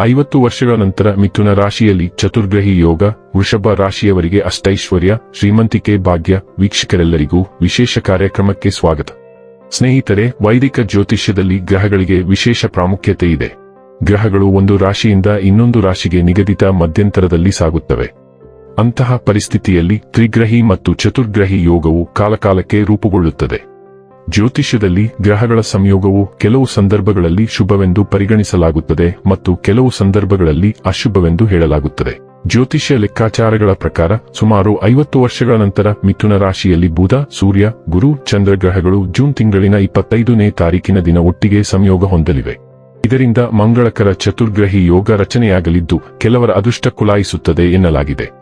ಐವತ್ತು ವರ್ಷಗಳ ನಂತರ ಮಿಥುನ ರಾಶಿಯಲ್ಲಿ ಚತುರ್ಗ್ರಹಿ ಯೋಗ, ವೃಷಭ ರಾಶಿಯವರಿಗೆ ಅಷ್ಟೈಶ್ವರ್ಯ, ಶ್ರೀಮಂತಿಕೆ ಭಾಗ್ಯ, ವೀಕ್ಷಕರೆಲ್ಲರಿಗೂ ವಿಶೇಷ ಕಾರ್ಯಕ್ರಮಕ್ಕೆ ಸ್ವಾಗತ. ಸ್ನೇಹಿತರೆ, ವೈದಿಕ ಜ್ಯೋತಿಷ್ಯದಲ್ಲಿ ಗ್ರಹಗಳಿಗೆ ವಿಶೇಷ ಪ್ರಾಮುಖ್ಯತೆ ಇದೆ. ಗ್ರಹಗಳು ಒಂದು ರಾಶಿಯಿಂದ ಇನ್ನೊಂದು ರಾಶಿಗೆ ನಿಗದಿತ ಮಧ್ಯಂತರದಲ್ಲಿ ಸಾಗುತ್ತವೆ. ಅಂತಹ ಪರಿಸ್ಥಿತಿಯಲ್ಲಿ ತ್ರಿಗ್ರಹಿ ಮತ್ತು ಚತುರ್ಗ್ರಹಿ ಯೋಗವು ಕಾಲಕಾಲಕ್ಕೆ ರೂಪುಗೊಳ್ಳುತ್ತದೆ. ಜ್ಯೋತಿಷ್ಯದಲ್ಲಿ ಗ್ರಹಗಳ ಸಂಯೋಗವು ಕೆಲವು ಸಂದರ್ಭಗಳಲ್ಲಿ ಶುಭವೆಂದು ಪರಿಗಣಿಸಲಾಗುತ್ತದೆ ಮತ್ತು ಕೆಲವು ಸಂದರ್ಭಗಳಲ್ಲಿ ಅಶುಭವೆಂದು ಹೇಳಲಾಗುತ್ತದೆ. ಜ್ಯೋತಿಷ್ಯ ಲೆಕ್ಕಾಚಾರಗಳ ಪ್ರಕಾರ ಸುಮಾರು ಐವತ್ತು ವರ್ಷಗಳ ನಂತರ ಮಿಥುನ ರಾಶಿಯಲ್ಲಿ ಬುಧ, ಸೂರ್ಯ, ಗುರು, ಚಂದ್ರ ಗ್ರಹಗಳು ಜೂನ್ ತಿಂಗಳಿನ ಇಪ್ಪತ್ತೈದನೇ ತಾರೀಕಿನ ದಿನ ಒಟ್ಟಿಗೆ ಸಂಯೋಗ ಹೊಂದಲಿವೆ. ಇದರಿಂದ ಮಂಗಳಕರ ಚತುರ್ಗ್ರಹಿ ಯೋಗ ರಚನೆಯಾಗಲಿದ್ದು ಕೆಲವರ ಅದೃಷ್ಟ ಕುಲಾಯಿಸುತ್ತದೆ ಎನ್ನಲಾಗಿದೆ.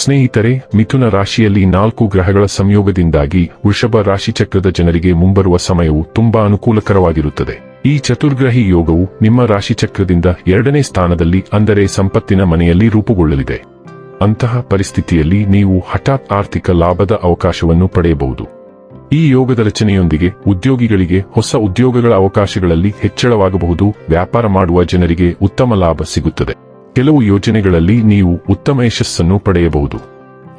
ಸ್ನೇಹಿತರೆ, ಮಿಥುನ ರಾಶಿಯಲ್ಲಿ ನಾಲ್ಕು ಗ್ರಹಗಳ ಸಂಯೋಗದಿಂದಾಗಿ ವೃಷಭ ರಾಶಿ ಚಕ್ರದ ಜನರಿಗೆ ಮುಂಬರುವ ಸಮಯವು ತುಂಬಾ ಅನುಕೂಲಕರವಾಗಿರುತ್ತದೆ. ಈ ಚತುರ್ಗ್ರಹಿ ಯೋಗವು ನಿಮ್ಮ ರಾಶಿ ಚಕ್ರದಿಂದ ಎರಡನೇ ಸ್ಥಾನದಲ್ಲಿ ಅಂದರೆ ಸಂಪತ್ತಿನ ಮನೆಯಲ್ಲಿ ರೂಪುಗೊಳ್ಳಲಿದೆ. ಅಂತಹ ಪರಿಸ್ಥಿತಿಯಲ್ಲಿ ನೀವು ಹಠಾತ್ ಆರ್ಥಿಕ ಲಾಭದ ಅವಕಾಶವನ್ನು ಪಡೆಯಬಹುದು. ಈ ಯೋಗದ ರಚನೆಯೊಂದಿಗೆ ಉದ್ಯೋಗಿಗಳಿಗೆ ಹೊಸ ಉದ್ಯೋಗಗಳ ಅವಕಾಶಗಳಲ್ಲಿ ಹೆಚ್ಚಳವಾಗಬಹುದು. ವ್ಯಾಪಾರ ಮಾಡುವ ಜನರಿಗೆ ಉತ್ತಮ ಲಾಭ ಸಿಗುತ್ತದೆ. ಕೆಲವು ಯೋಜನೆಗಳಲ್ಲಿ ನೀವು ಉತ್ತಮ ಯಶಸ್ಸನ್ನು ಪಡೆಯಬಹುದು.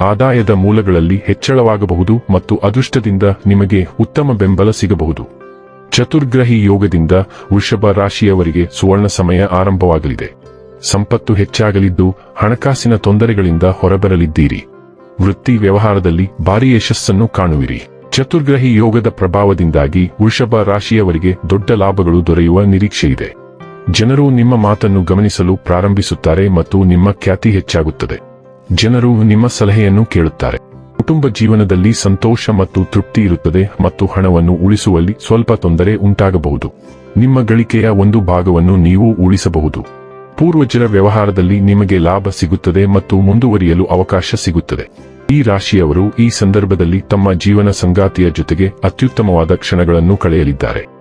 ಆದಾಯದ ಮೂಲಗಳಲ್ಲಿ ಹೆಚ್ಚಳವಾಗಬಹುದು ಮತ್ತು ಅದೃಷ್ಟದಿಂದ ನಿಮಗೆ ಉತ್ತಮ ಬೆಂಬಲ ಸಿಗಬಹುದು. ಚತುರ್ಗ್ರಹಿ ಯೋಗದಿಂದ ವೃಷಭ ರಾಶಿಯವರಿಗೆ ಸುವರ್ಣ ಸಮಯ ಆರಂಭವಾಗಲಿದೆ. ಸಂಪತ್ತು ಹೆಚ್ಚಾಗಲಿದ್ದು ಹಣಕಾಸಿನ ತೊಂದರೆಗಳಿಂದ ಹೊರಬರಲಿದ್ದೀರಿ. ವೃತ್ತಿ ವ್ಯವಹಾರದಲ್ಲಿ ಭಾರಿ ಯಶಸ್ಸನ್ನು ಕಾಣುವಿರಿ. ಚತುರ್ಗ್ರಹಿ ಯೋಗದ ಪ್ರಭಾವದಿಂದಾಗಿ ವೃಷಭ ರಾಶಿಯವರಿಗೆ ದೊಡ್ಡ ಲಾಭಗಳು ದೊರೆಯುವ ನಿರೀಕ್ಷೆಯಿದೆ. ಜನರು ನಿಮ್ಮ ಮಾತನ್ನು ಗಮನಿಸಲು ಪ್ರಾರಂಭಿಸುತ್ತಾರೆ ಮತ್ತು ನಿಮ್ಮ ಖ್ಯಾತಿ ಹೆಚ್ಚಾಗುತ್ತದೆ. ಜನರು ನಿಮ್ಮ ಸಲಹೆಯನ್ನು ಕೇಳುತ್ತಾರೆ. ಕುಟುಂಬ ಜೀವನದಲ್ಲಿ ಸಂತೋಷ ಮತ್ತು ತೃಪ್ತಿ ಇರುತ್ತದೆ ಮತ್ತು ಹಣವನ್ನು ಉಳಿಸುವಲ್ಲಿ ಸ್ವಲ್ಪ ತೊಂದರೆ ಉಂಟಾಗಬಹುದು. ನಿಮ್ಮ ಗಳಿಕೆಯ ಒಂದು ಭಾಗವನ್ನು ನೀವು ಉಳಿಸಬಹುದು. ಪೂರ್ವಜರ ವ್ಯವಹಾರದಲ್ಲಿ ನಿಮಗೆ ಲಾಭ ಸಿಗುತ್ತದೆ ಮತ್ತು ಮುಂದುವರಿಯಲು ಅವಕಾಶ ಸಿಗುತ್ತದೆ. ಈ ರಾಶಿಯವರು ಈ ಸಂದರ್ಭದಲ್ಲಿ ತಮ್ಮ ಜೀವನ ಸಂಗಾತಿಯ ಜೊತೆಗೆ ಅತ್ಯುತ್ತಮವಾದ ಕ್ಷಣಗಳನ್ನು ಕಳೆಯಲಿದ್ದಾರೆ.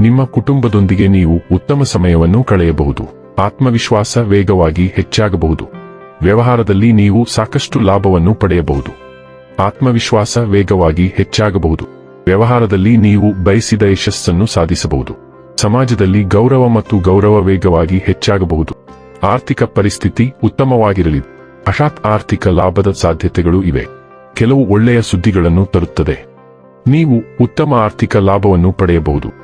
ನಿಮ್ಮ ಕುಟುಂಬದೊಂದಿಗೆ ನೀವು ಉತ್ತಮ ಸಮಯವನ್ನು ಕಳೆಯಬಹುದು. ಆತ್ಮವಿಶ್ವಾಸ ವೇಗವಾಗಿ ಹೆಚ್ಚಾಗಬಹುದು. ವ್ಯವಹಾರದಲ್ಲಿ ನೀವು ಸಾಕಷ್ಟು ಲಾಭವನ್ನು ಪಡೆಯಬಹುದು. ಆತ್ಮವಿಶ್ವಾಸ ವೇಗವಾಗಿ ಹೆಚ್ಚಾಗಬಹುದು. ವ್ಯವಹಾರದಲ್ಲಿ ನೀವು ಬಯಸಿದ ಯಶಸ್ಸನ್ನು ಸಾಧಿಸಬಹುದು. ಸಮಾಜದಲ್ಲಿ ಗೌರವ ಮತ್ತು ಗೌರವ ವೇಗವಾಗಿ ಹೆಚ್ಚಾಗಬಹುದು. ಆರ್ಥಿಕ ಪರಿಸ್ಥಿತಿ ಉತ್ತಮವಾಗಿರಲಿದೆ ಅಶಾತ್ ಆರ್ಥಿಕ ಲಾಭದ ಸಾಧ್ಯತೆಗಳು ಇವೆ. ಕೆಲವು ಒಳ್ಳೆಯ ಸುದ್ದಿಗಳನ್ನು ತರುತ್ತದೆ. ನೀವು ಉತ್ತಮ ಆರ್ಥಿಕ ಲಾಭವನ್ನು ಪಡೆಯಬಹುದು.